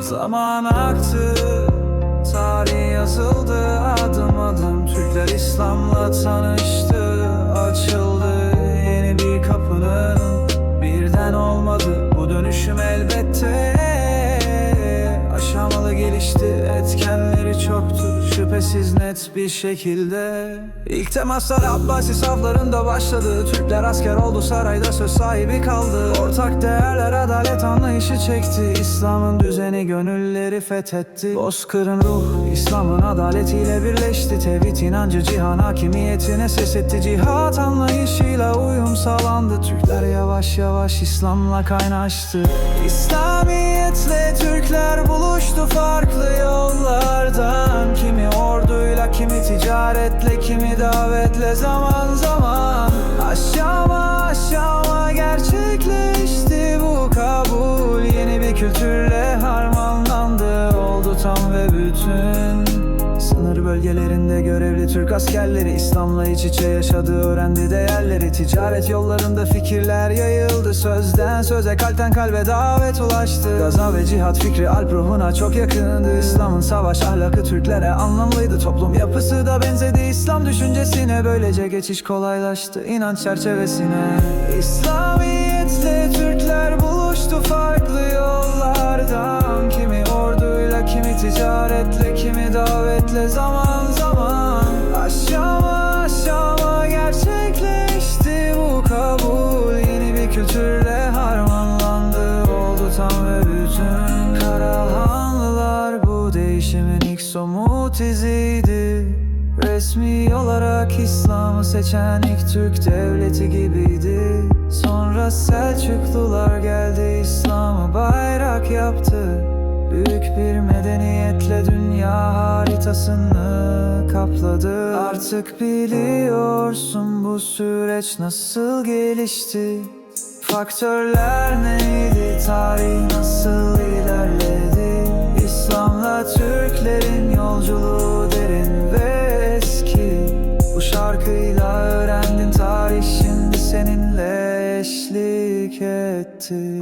Zaman aktı Tarih yazıldı adım adım Türkler İslam'la tanıştı Açıldı yeni bir kapının. Birden olmadı bu dönüşüm elbette Aşamalı gelişti etkenleri çoktu Şüphesiz net bir şekilde. İlk temaslar Abbasi saflarında başladı Türkler asker oldu sarayda söz sahibi kaldı. Ortak değerler adalet anlayışı çekti İslam'ın düzeni gönülleri fethetti. Bozkır'ın ruh İslam'ın adaletiyle birleşti. Tevhid inancı cihan hakimiyetine ses etti. Cihat anlayışıyla uyum sağlandı. Türkler yavaş yavaş İslam'la kaynaştı. İslamiyetle Türkler farklı yollardan. Kimi orduyla, kimi ticaretle, kimi davetle zaman zaman. Aşama tam ve bütün Sınır bölgelerinde görevli Türk askerleri İslam'la iç içe yaşadı öğrendi değerleri Ticaret yollarında fikirler yayıldı. Sözden söze kalpten kalbe davet ulaştı. Gaza ve cihat fikri alp ruhuna çok yakındı. İslam'ın savaş ahlakı Türklere anlamlıydı. Toplum yapısı da benzedi. İslam düşüncesine Böylece geçiş kolaylaştı. İnanç çerçevesine. İslamiyetle Türkler buluştu farklı yollardan ticaretle, kimi davetle zaman zaman Aşama aşama gerçekleşti bu kabul. Yeni bir kültürle harmanlandı oldu tam ve bütün. Karahanlılar bu değişimin ilk somut iziydi. Resmi olarak İslam'ı seçen ilk Türk devleti gibiydi. Sonra Selçuklular geldi İslam'ı bayrak yaptı. Büyük bir medeniyetle dünya haritasını kapladı. Artık biliyorsun bu süreç nasıl gelişti. Faktörler neydi, tarih nasıl ilerledi? İslam'la Türklerin yolculuğu derin ve eski. Bu şarkıyla öğrendin tarih şimdi seninle eşlik etti